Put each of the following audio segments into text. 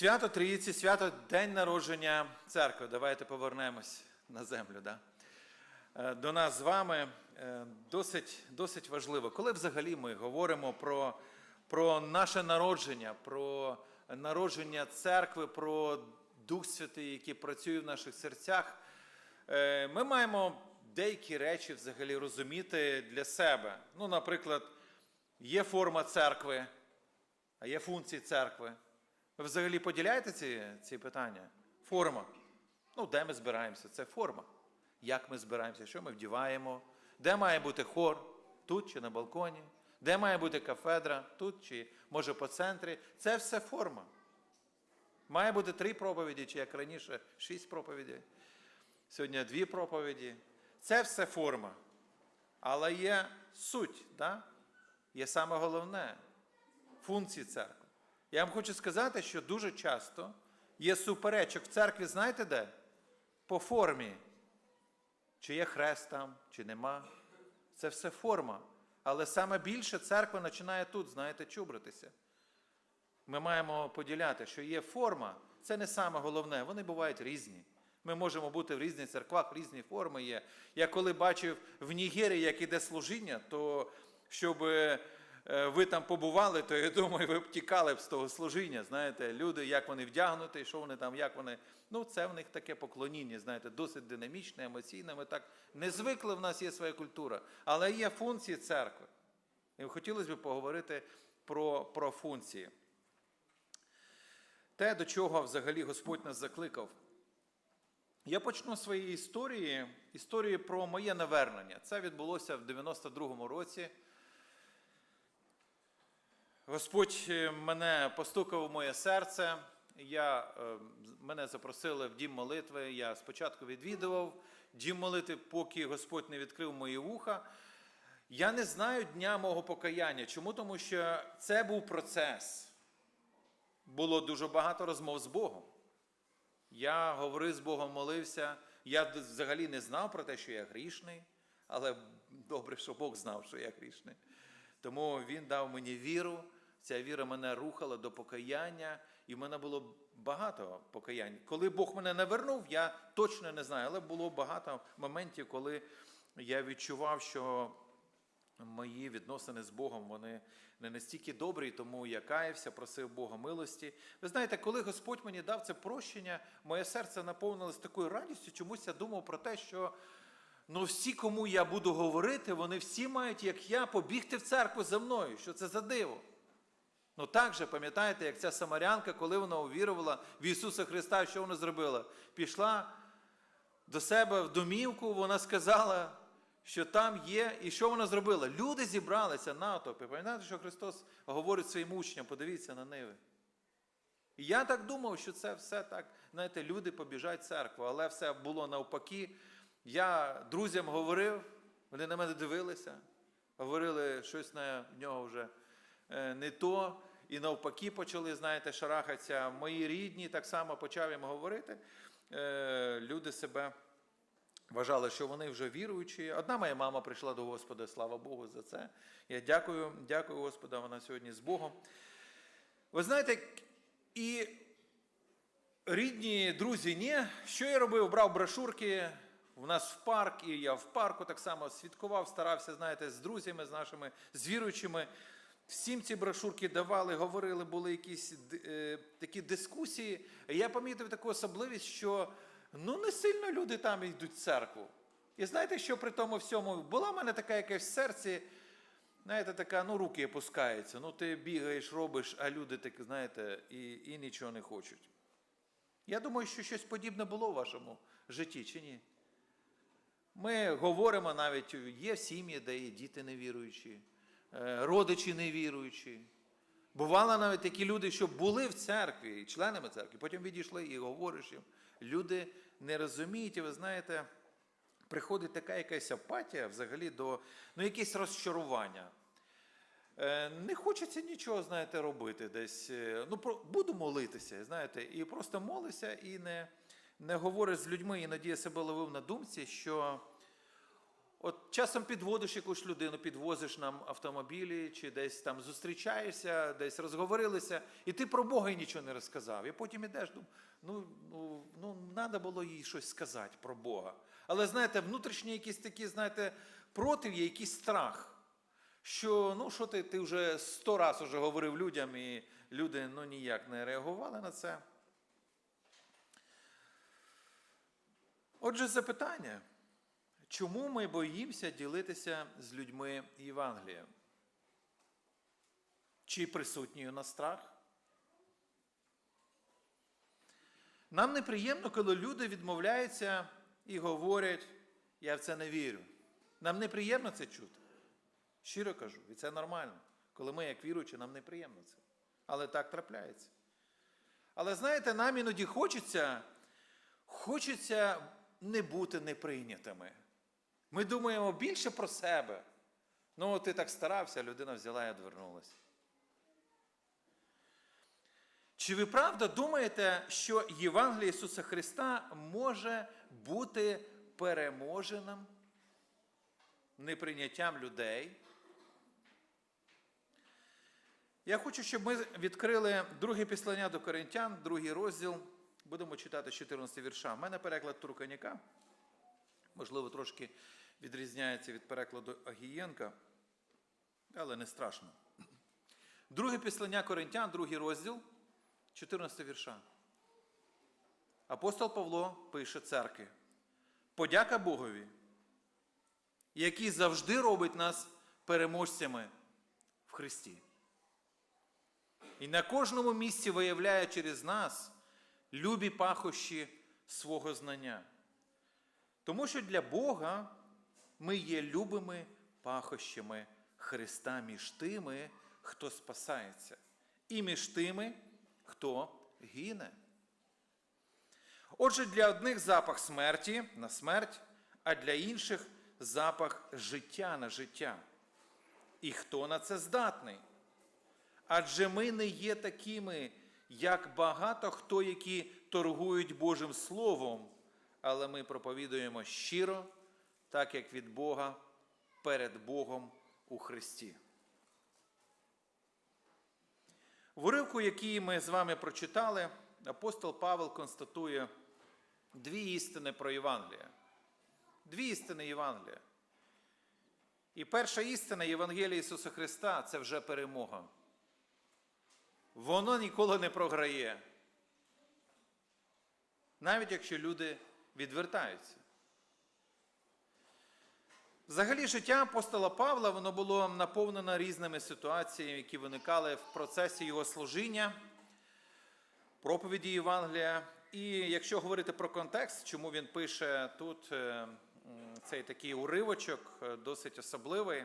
Свято Трійці, свято День народження церкви. Давайте повернемось на землю. Да? Е, До нас з вами е, досить, досить важливо, коли взагалі ми говоримо про, про наше народження, про народження церкви, про Дух Святий, який працює в наших серцях, е, ми маємо деякі речі взагалі розуміти для себе. Ну, наприклад, є форма церкви, а є функції церкви. Ви взагалі поділяєте ці, ці питання? Форма. Ну, де ми збираємося? Це форма. Як ми збираємося, що ми вдіваємо, де має бути хор, тут чи на балконі, де має бути кафедра, тут чи може по центрі. Це все форма. Має бути три проповіді, чи як раніше, шість проповідей. Сьогодні дві проповіді. Це все форма. Але є суть, да? є саме головне функції церкви. Я вам хочу сказати, що дуже часто є суперечок в церкві, знаєте де? По формі. Чи є хрест там, чи нема. Це все форма. Але саме більше церква починає тут, знаєте, чубритися. Ми маємо поділяти, що є форма, це не саме головне, вони бувають різні. Ми можемо бути в різних церквах, різні форми є. Я коли бачив в Нігерії, як іде служіння, то щоб е, ви там побували, то я думаю, ви б тікали б з того служіння. Знаєте, люди, як вони вдягнуті, що вони там, як вони. Ну, це в них таке поклоніння, знаєте, досить динамічне, емоційне. Ми так не звикли, в нас є своя культура. Але є функції церкви. І хотілося б поговорити про, про функції. Те, до чого взагалі Господь нас закликав. Я почну з своєї історії, історії про моє навернення. Це відбулося в 92-му році. Господь е, мене постукав у моє серце. Я, е, мене запросили в дім молитви. Я спочатку відвідував дім молитви, поки Господь не відкрив мої вуха. Я не знаю дня мого покаяння. Чому? Тому що це був процес. Було дуже багато розмов з Богом. Я говорив з Богом, молився. Я взагалі не знав про те, що я грішний, але добре, що Бог знав, що я грішний. Тому Він дав мені віру. Ця віра мене рухала до покаяння, і в мене було багато покаянь. Коли Бог мене навернув, я точно не знаю, але було багато моментів, коли я відчував, що мої відносини з Богом вони не настільки добрі, тому я каявся, просив Бога милості. Ви знаєте, коли Господь мені дав це прощення, моє серце наповнилось такою радістю, чомусь я думав про те, що ну, всі, кому я буду говорити, вони всі мають, як я, побігти в церкву за мною. Що це за диво? Ну так же, пам'ятаєте, як ця самарянка, коли вона увірувала в Ісуса Христа, що вона зробила? Пішла до себе в домівку, вона сказала, що там є, і що вона зробила? Люди зібралися натовпи. Пам'ятаєте, що Христос говорить своїм учням, подивіться на ниви. І я так думав, що це все так, знаєте, люди побіжать в церкву, але все було навпаки. Я друзям говорив, вони на мене дивилися, говорили щось на нього вже не то. І навпаки почали, знаєте, шарахатися. Мої рідні так само почав їм говорити. Е, Люди себе вважали, що вони вже віруючі. Одна моя мама прийшла до Господа, слава Богу, за це. Я дякую, дякую Господу, вона сьогодні з Богом. Ви знаєте, і рідні друзі, ні, що я робив? Брав брошурки. У нас в парк, і я в парку так само святкував, старався, знаєте, з друзями, з нашими з віруючими. Всім ці брошурки давали, говорили, були якісь е, такі дискусії. Я помітив таку особливість, що ну не сильно люди там йдуть в церкву. І знаєте, що при тому всьому була в мене така якась в серці, знаєте, така, ну руки опускаються. Ну ти бігаєш, робиш, а люди так, знаєте, і, і нічого не хочуть. Я думаю, що щось подібне було в вашому житті, чи ні? Ми говоримо навіть, є сім'ї, де є діти невіруючі, родичі невіруючі. Бувало навіть такі люди, що були в церкві, членами церкви, потім відійшли і говориш їм. Люди не розуміють, і ви знаєте, приходить така якась апатія взагалі до ну, якесь розчарування. Е, Не хочеться нічого, знаєте, робити десь. е, Ну, буду молитися, знаєте, і просто молися і не, не говориш з людьми. Іноді я себе ловив на думці, що часом підводиш якусь людину, підвозиш нам автомобілі, чи десь там зустрічаєшся, десь розговорилися, і ти про Бога й нічого не розказав. І потім ідеш, думаю, ну, ну, ну, треба було їй щось сказати про Бога. Але знаєте, внутрішні якісь такі, знаєте, против є якийсь страх. Що ну що ти, ти вже сто разів вже говорив людям, і люди ну ніяк не реагували на це. Отже, запитання. Чому ми боїмося ділитися з людьми Євангелієм? Чи присутній у нас страх? Нам неприємно, коли люди відмовляються і говорять, я в це не вірю. Нам неприємно це чути. Щиро кажу, і це нормально. Коли ми, як віруючі, нам неприємно це. Але так трапляється. Але знаєте, нам іноді хочеться, хочеться не бути неприйнятими. Ми думаємо більше про себе. Ну, ти так старався, людина взяла і одвернулася. Чи ви правда думаєте, що Євангеліє Ісуса Христа може бути переможеним неприйняттям людей? Я хочу, щоб ми відкрили друге післання до Коринтян, другий розділ. Будемо читати 14 вірша. У мене переклад Турканяка. Можливо, трошки відрізняється від перекладу Агієнка, але не страшно. Друге післання Коринтян, другий розділ, 14 вірша. Апостол Павло пише церкві. Подяка Богові, який завжди робить нас переможцями в Христі. І на кожному місці виявляє через нас любі пахощі свого знання. Тому що для Бога ми є любими пахощами Христа між тими, хто спасається, і між тими, хто гине. Отже, для одних запах смерті на смерть, а для інших запах життя на життя. І хто на це здатний? Адже ми не є такими, як багато хто, які торгують Божим Словом, але ми проповідуємо щиро, так як від Бога перед Богом у Христі. В уривку, який ми з вами прочитали, апостол Павел констатує дві істини про Євангелія. Дві істини Євангелія. І перша істина Євангелія Ісуса Христа це вже перемога. Воно ніколи не програє. Навіть якщо люди відвертаються. Взагалі, життя апостола Павла воно було наповнено різними ситуаціями, які виникали в процесі його служіння, проповіді Євангелія. І якщо говорити про контекст, чому він пише тут е, цей такий уривочок, е, досить особливий.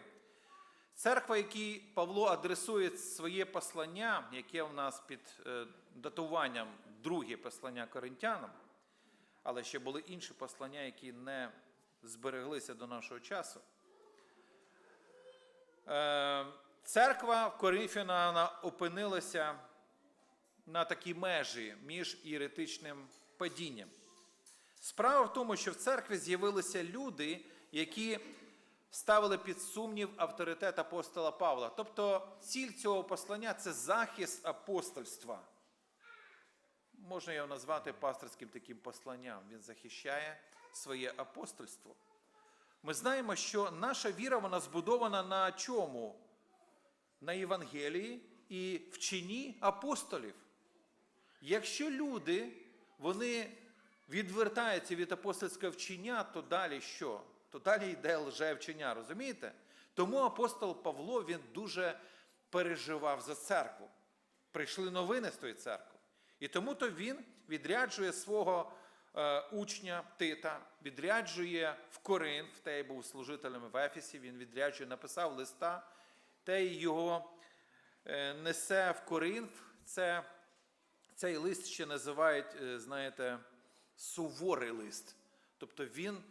Церква, якій Павло адресує своє послання, яке у нас під е, датуванням друге послання коринтянам, але ще були інші послання, які не збереглися до нашого часу. Е, Церква вона опинилася на такій межі між єретичним падінням. Справа в тому, що в церкві з'явилися люди, які ставили під сумнів авторитет апостола Павла. Тобто ціль цього послання це захист апостольства. Можна його назвати пасторським таким посланням. Він захищає своє апостольство. Ми знаємо, що наша віра вона збудована на чому? На Євангелії і вченні апостолів. Якщо люди вони відвертаються від апостольського вчення, то далі що? То далі йде лжевчення, розумієте? Тому апостол Павло він дуже переживав за церкву. Прийшли новини з тої церкви. І тому то він відряджує свого учня Тита, відряджує в Коринф, той був служителем в Ефісі, він відряджує, написав листа, той його е, несе в Коринф. Це, цей лист ще називають, е, знаєте, суворий лист. Тобто він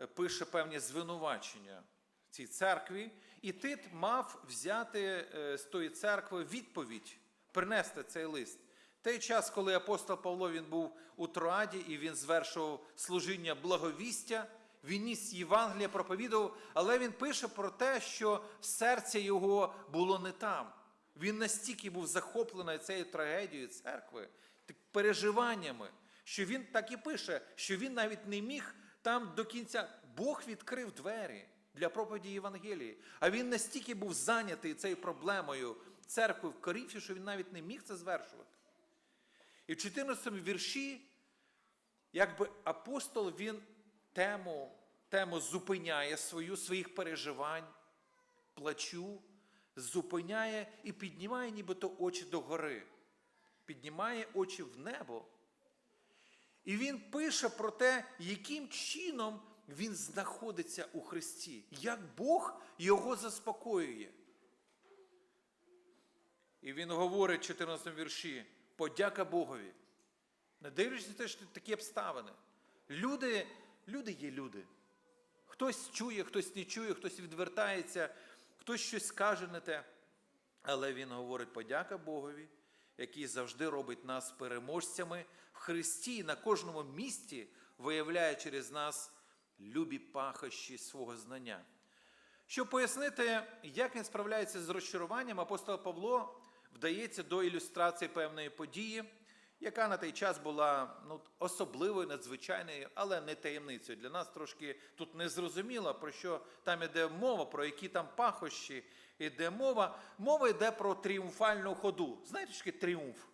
е, пише певні звинувачення цій церкві, і Тит мав взяти е, з тої церкви відповідь, принести цей лист. Той час, коли апостол Павло він був у Троаді і він звершував служіння благовістя, Він ніс Євангелія, проповідував, але він пише про те, що серце його було не там. Він настільки був захоплений цією трагедією церкви, переживаннями, що він так і пише, що він навіть не міг там до кінця. Бог відкрив двері для проповіді Євангелії. А він настільки був зайнятий цією проблемою церкви в Корінфі, що він навіть не міг це звершувати. І в 14 вірші, якби апостол він тему, тему зупиняє свою, своїх переживань, плачу, зупиняє і піднімає нібито очі догори, піднімає очі в небо. І він пише про те, яким чином він знаходиться у Христі, як Бог його заспокоює. І він говорить в 14 вірші: подяка Богові. Не дивлячись на те, що такі обставини. Люди, люди є люди. Хтось чує, хтось не чує, хтось відвертається, хтось щось скаже не те. Але він говорить подяка Богові, який завжди робить нас переможцями в Христі і на кожному місці виявляє через нас любі пахощі свого знання. Щоб пояснити, як він справляється з розчаруванням, апостол Павло вдається до ілюстрації певної події, яка на той час була ну, особливою, надзвичайною, але не таємницею. Для нас трошки тут не зрозуміло, про що там іде мова, про які там пахощі йде мова. Мова йде про тріумфальну ходу. Знаєте, що тріумф?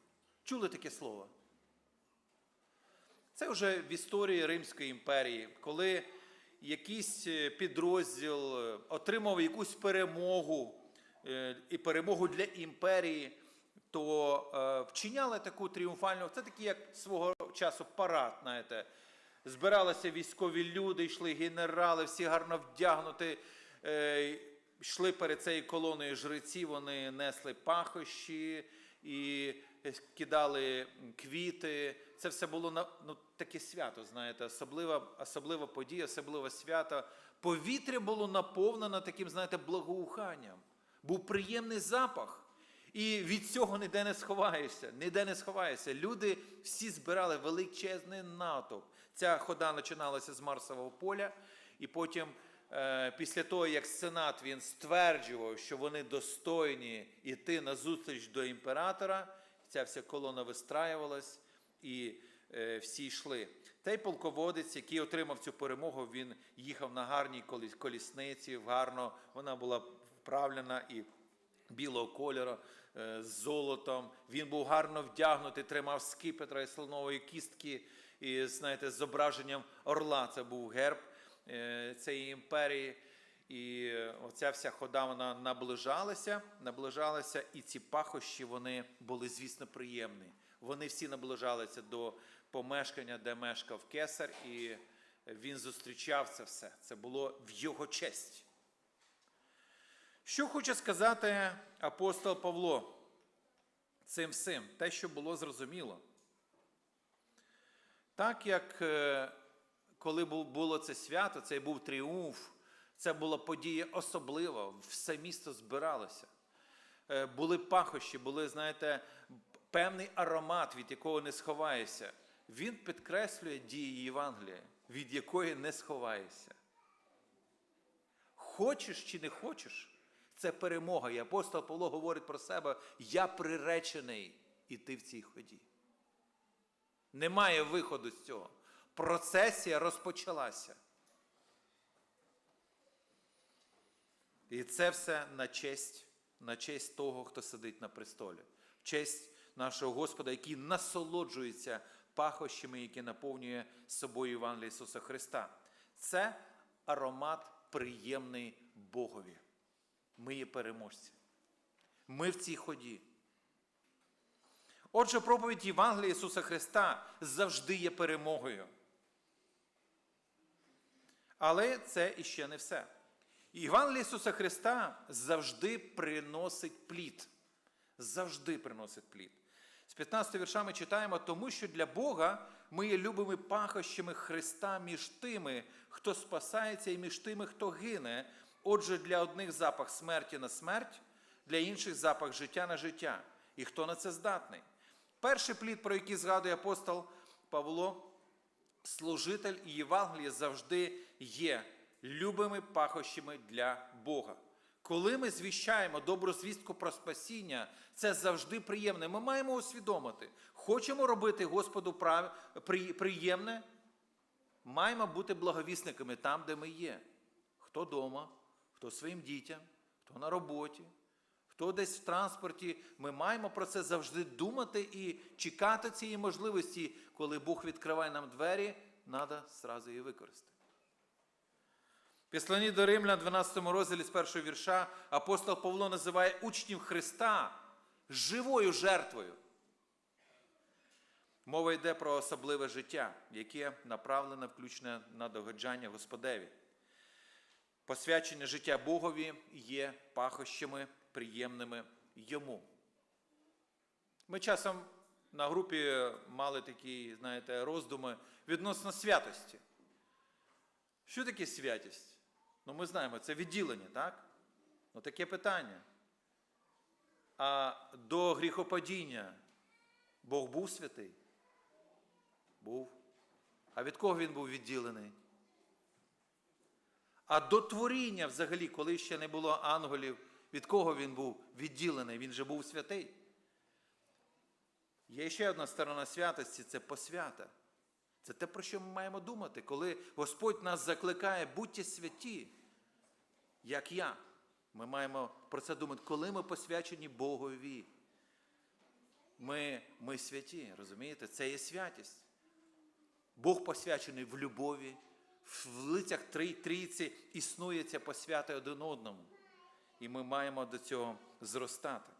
Чули таке слово? Це вже в історії Римської імперії, коли якийсь е, підрозділ е, отримав якусь перемогу і перемогу для імперії, то е, вчиняли таку тріумфальну. Це такий, як свого часу парад, знаєте. Збиралися військові люди, йшли генерали, всі гарно вдягнуті, е, йшли перед цією колоною жреці, вони несли пахощі і кидали квіти. Це все було на ну, таке свято, знаєте, особлива, особлива подія, особливе свято. Повітря було наповнено таким, знаєте, благоуханням. Був приємний запах. І від цього ніде не сховаєшся, ніде не сховаєшся. Люди всі збирали величезний натовп. Ця хода починалася з Марсового поля, і потім, е, після того, як Сенат він стверджував, що вони достойні йти на зустріч до імператора, ця вся колона вистраювалась і е, всі йшли. Той полководець, який отримав цю перемогу, він їхав на гарній коліс- колісниці, гарно вона була вправлена і білого кольору е, з золотом. Він був гарно вдягнутий, тримав скипетра і слонової кістки, і знаєте, з зображенням орла. Це був герб е, цієї імперії. І оця вся хода вона наближалася, наближалася, і ці пахощі вони були, звісно, приємні. Вони всі наближалися до помешкання, де мешкав кесар, і він зустрічав це все. Це було в його честь. Що хоче сказати апостол Павло цим всім? Те, що було зрозуміло. Так як е, коли було це свято, це був тріумф, це була подія особлива, все місто збиралося. Е, Були пахощі, були, знаєте, певний аромат, від якого не сховаєшся. Він підкреслює дії Євангелія, від якої не сховаєшся. Хочеш чи не хочеш, це перемога. І апостол Павло говорить про себе: я приречений іти в цій ході. Немає виходу з цього. Процесія розпочалася. І це все на честь, на честь того, хто сидить на престолі. В честь нашого Господа, який насолоджується пахощами, які наповнює собою Євангелія Ісуса Христа. Це аромат приємний Богові. Ми є переможці. Ми в цій ході. Отже, проповідь Євангелія Ісуса Христа завжди є перемогою. Але це іще не все. Євангеліє Ісуса Христа завжди приносить плід. Завжди приносить плід. З 15 вірша ми читаємо, тому що для Бога ми є любими пахощами Христа між тими, хто спасається, і між тими, хто гине. Отже, для одних запах смерті на смерть, для інших запах життя на життя. І хто на це здатний? Перший плід, про який згадує апостол Павло, служитель і Євангеліє завжди є любими пахощами для Бога. Коли ми звіщаємо добру звістку про спасіння, це завжди приємне. Ми маємо усвідомити, хочемо робити Господу приємне, маємо бути благовісниками там, де ми є. Хто вдома, хто своїм дітям, хто на роботі, хто десь в транспорті. Ми маємо про це завжди думати і чекати цієї можливості, коли Бог відкриває нам двері, треба зразу її використати. Післані до Римлян, 12 розділі з першого вірша, апостол Павло називає учнів Христа живою жертвою. Мова йде про особливе життя, яке направлене включно на догоджання Господеві. Посвячене життя Богові є пахощами приємними йому. Ми часом на групі мали такі, знаєте, роздуми відносно святості. Що таке святість? Ну, ми знаємо, це відділення, так? Ну, таке питання. А до гріхопадіння Бог був святий? Був. А від кого він був відділений? А до творіння, взагалі, коли ще не було ангелів, від кого він був відділений? Він же був святий. Є ще одна сторона святості це посвята. Це те, про що ми маємо думати, коли Господь нас закликає, будьте святі, як я. Ми маємо про це думати, коли ми посвячені Богові. Ми, ми святі, розумієте? Це є святість. Бог посвячений в любові, в лицях трійці існує ця посвята один одному. І ми маємо до цього зростати.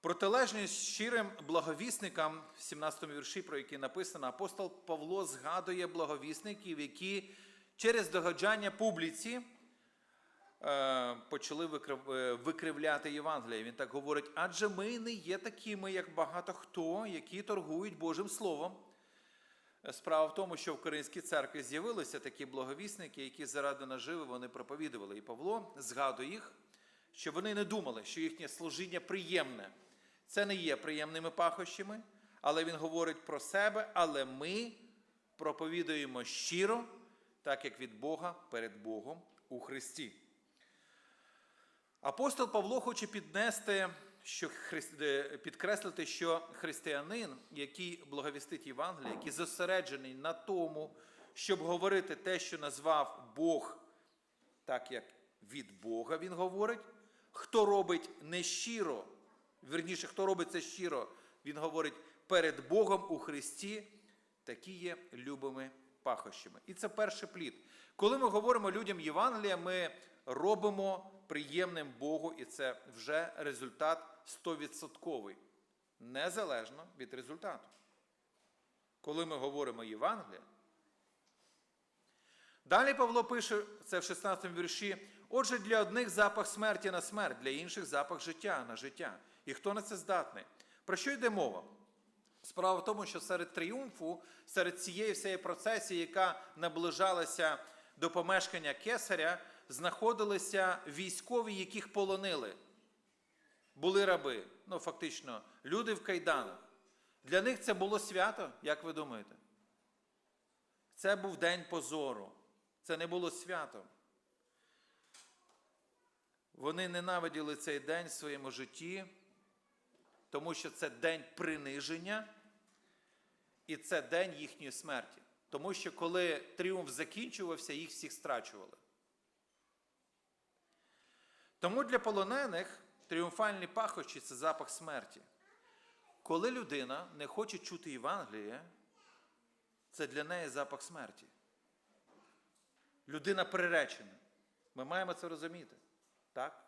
Протилежність щирим благовісникам в 17 вірші, про який написано, апостол Павло згадує благовісників, які через догоджання публіці е, почали е, викривляти Євангеліє. Він так говорить: адже ми не є такими, як багато хто, які торгують Божим Словом. Справа в тому, що в Коринській церкві з'явилися такі благовісники, які заради наживи вони проповідували. І Павло згадує їх, що вони не думали, що їхнє служіння приємне. Це не є приємними пахощами, але він говорить про себе, але ми проповідуємо щиро, так як від Бога перед Богом у Христі. Апостол Павло хоче піднести, що е, підкреслити, що християнин, який благовістить Євангеліє, який зосереджений на тому, щоб говорити те, що назвав Бог, так як від Бога він говорить, хто робить нещиро, верніше, хто робить це щиро, він говорить перед Богом у Христі, такі є любими пахощами. І це перший плід. Коли ми говоримо людям Євангелія, ми робимо приємним Богу, і це вже результат 100%, незалежно від результату. Коли ми говоримо Євангелія, Далі Павло пише це в 16 вірші. Отже, для одних запах смерті на смерть, для інших запах життя на життя. І хто на це здатний? Про що йде мова? Справа в тому, що серед тріумфу, серед цієї всієї процесії, яка наближалася до помешкання кесаря, знаходилися військові, яких полонили. Були раби, ну фактично, люди в кайданах. Для них це було свято, як ви думаєте? Це був день позору. Це не було святом. Вони ненавиділи цей день в своєму житті, тому що це день приниження і це день їхньої смерті. Тому що коли тріумф закінчувався, їх всіх страчували. Тому для полонених тріумфальні пахощі це запах смерті. Коли людина не хоче чути Євангеліє, це для неї запах смерті. Людина приречена. Ми маємо це розуміти. Так?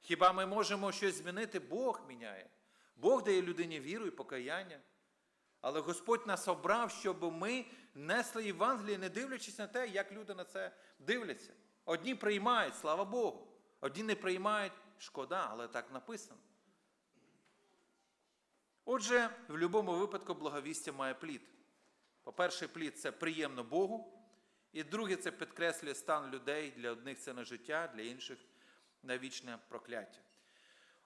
Хіба ми можемо щось змінити? Бог міняє. Бог дає людині віру і покаяння. Але Господь нас обрав, щоб ми несли Євангеліє, не дивлячись на те, як люди на це дивляться. Одні приймають, слава Богу. Одні не приймають, шкода, але так написано. Отже, в будь-якому випадку благовістя має плід. По-перше, плід це приємно Богу. І друге, це підкреслює стан людей. Для одних це на життя, для інших на вічне прокляття.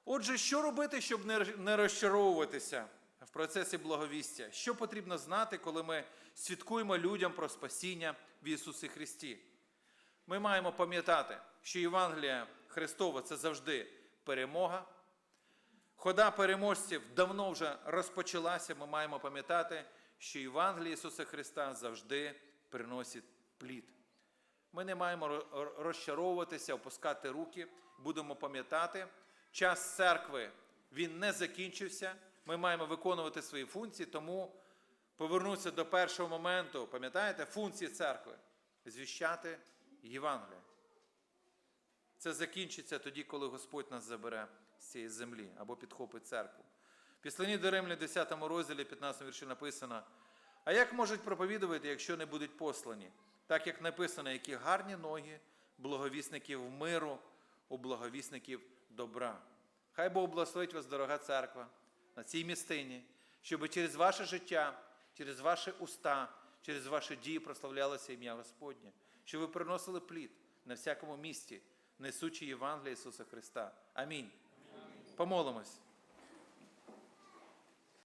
Отже, що робити, щоб не- розчаровуватися в процесі благовістя. Що потрібно знати, коли ми свідкуємо людям про спасіння в Ісусі Христі? Ми маємо пам'ятати, що Євангелія Христова це завжди перемога. Хода переможців давно вже розпочалася. Ми маємо пам'ятати, що Євангеліє Ісуса Христа завжди приносить плід. Ми не маємо ро- розчаровуватися, опускати руки, будемо пам'ятати, час церкви він не закінчився. Ми маємо виконувати свої функції, тому повернутися до першого моменту, пам'ятаєте, функції церкви звіщати Євангелія. Це закінчиться тоді, коли Господь нас забере з цієї землі або підхопить церкву. В Післані до Римлян, 10 розділі, 15 вірші написано: А як можуть проповідувати, якщо не будуть послані? Так як написано, які гарні ноги благовісників миру, у благовісників добра. Хай Бог благословить вас, дорога церква, на цій містині, щоб через ваше життя, через ваші уста, через ваші дії прославлялося ім'я Господнє, щоб ви приносили плід на всякому місці, несучи Євангелія Ісуса Христа. Амінь. Помолимось.